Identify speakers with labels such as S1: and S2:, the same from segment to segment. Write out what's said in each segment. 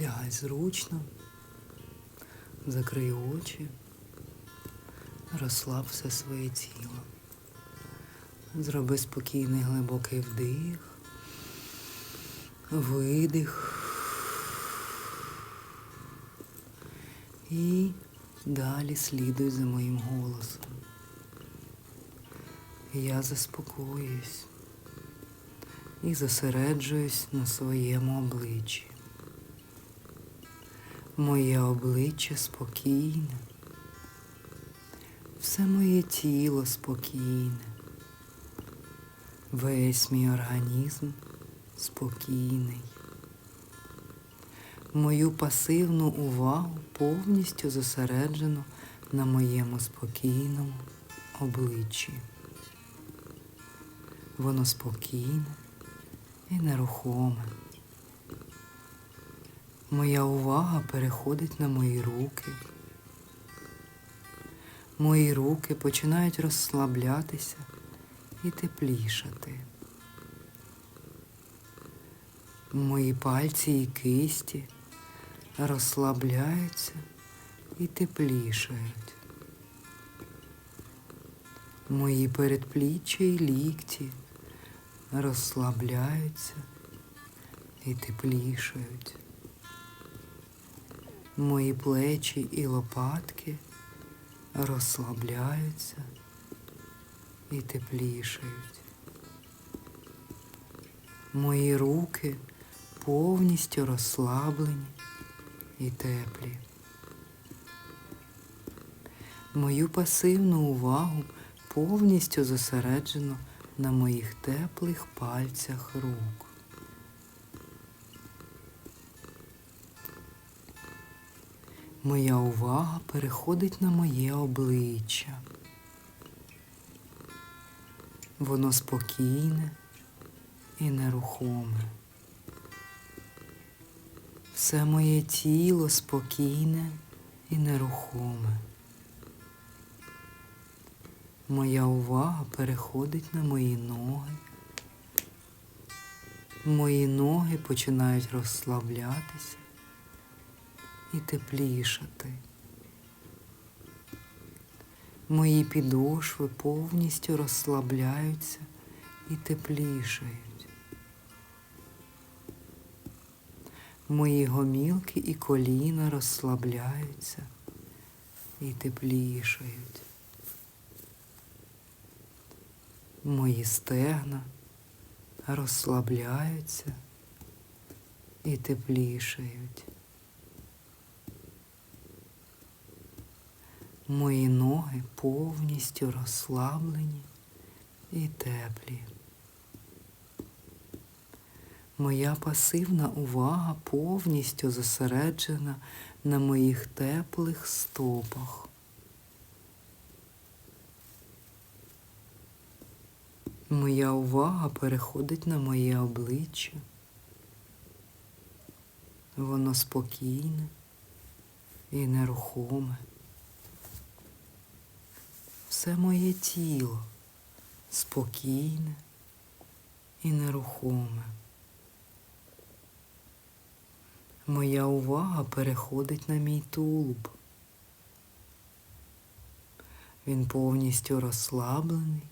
S1: Лягай зручно, закрий очі, розслаб все своє тіло. Зроби спокійний глибокий вдих, видих. І далі слідуй за моїм голосом. Я заспокоююсь і зосереджуюсь на своєму обличчі. Моє обличчя спокійне, все моє тіло спокійне, весь мій організм спокійний. Мою пасивну увагу повністю зосереджено на моєму спокійному обличчі. Воно спокійне і нерухоме. Моя увага переходить на мої руки. Мої руки починають розслаблятися і теплішати. Мої пальці і кисті розслабляються і теплішають. Мої передпліччя і лікті розслабляються і теплішають. Мої плечі і лопатки розслабляються і теплішають. Мої руки повністю розслаблені і теплі. Мою пасивну увагу повністю зосереджено на моїх теплих пальцях рук. Моя увага переходить на моє обличчя. Воно спокійне і нерухоме. Все моє тіло спокійне і нерухоме. Моя увага переходить на мої ноги. Мої ноги починають розслаблятися і теплішати. Мої підошви повністю розслабляються і теплішають. Мої гомілки і коліна розслабляються і теплішають. Мої стегна розслабляються і теплішають. Мої ноги повністю розслаблені і теплі. Моя пасивна увага повністю зосереджена на моїх теплих стопах. Моя увага переходить на моє обличчя. Воно спокійне і нерухоме. Все моє тіло спокійне і нерухоме. Моя увага переходить на мій тулуб. Він повністю розслаблений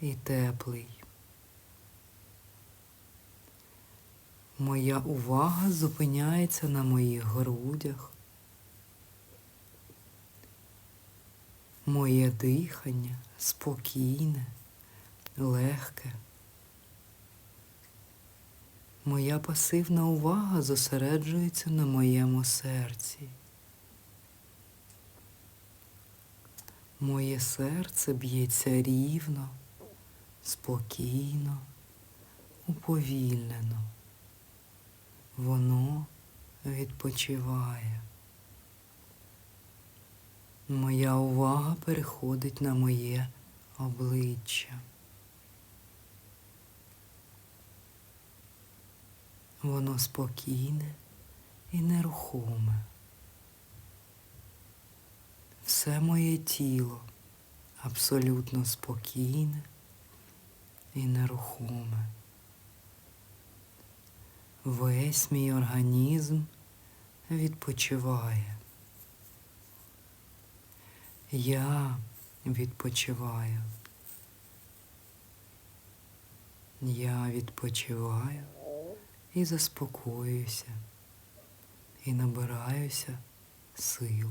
S1: і теплий. Моя увага зупиняється на моїх грудях. Моє дихання спокійне, легке. Моя пасивна увага зосереджується на моєму серці. Моє серце б'ється рівно, спокійно, уповільнено. Воно відпочиває. Моя увага переходить на моє обличчя. Воно спокійне і нерухоме. Все моє тіло абсолютно спокійне і нерухоме. Весь мій організм відпочиває. Я відпочиваю. Я відпочиваю і заспокоююся, і набираюся сил.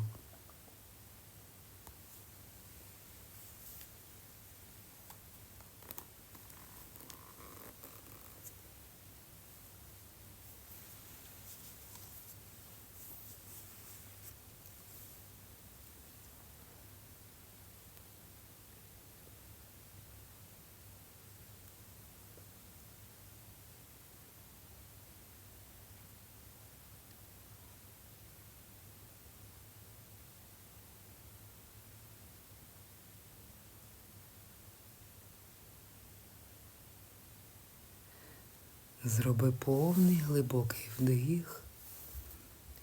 S1: Зроби повний глибокий вдих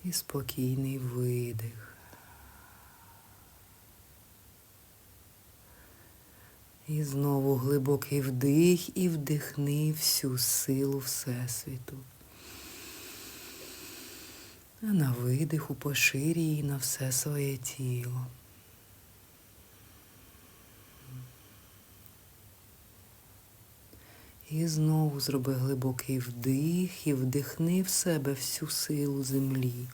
S1: і спокійний видих. І знову глибокий вдих і вдихни всю силу Всесвіту. А на видиху поширюй її на все своє тіло. І знову зроби глибокий вдих і вдихни в себе всю силу землі.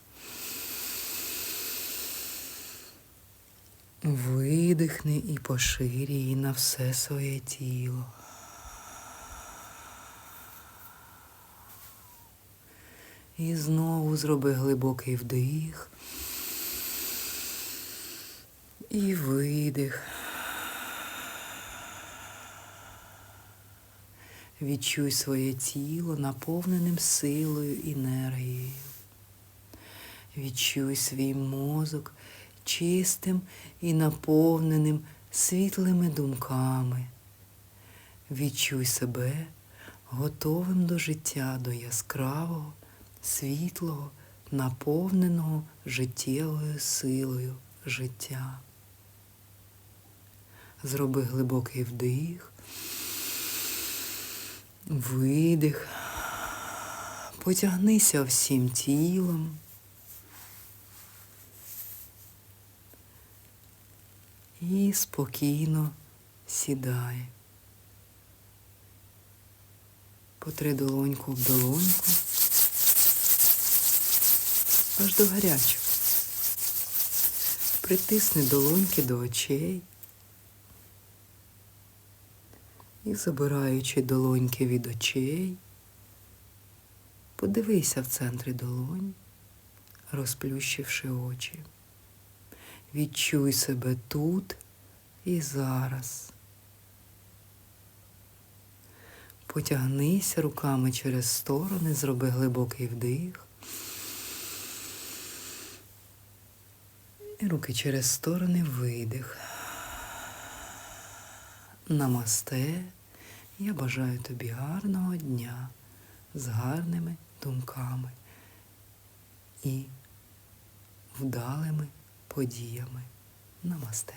S1: Видихни і поширюй її на все своє тіло. І знову зроби глибокий вдих і видих. Відчуй своє тіло наповненим силою енергією. Відчуй свій мозок чистим і наповненим світлими думками. Відчуй себе готовим до життя, до яскравого, світлого, наповненого життєвою силою життя. Зроби глибокий вдих. Видих. Потягнися всім тілом. І спокійно сідай. Потри долоньку в долоньку. Аж до гарячого. Притисни долоньки до очей. І забираючи долоньки від очей, подивися в центрі долонь, розплющивши очі. Відчуй себе тут і зараз. Потягнися руками через сторони, зроби глибокий вдих. І руки через сторони видих. Намасте. Я бажаю тобі гарного дня з гарними думками і вдалими подіями. Намасте.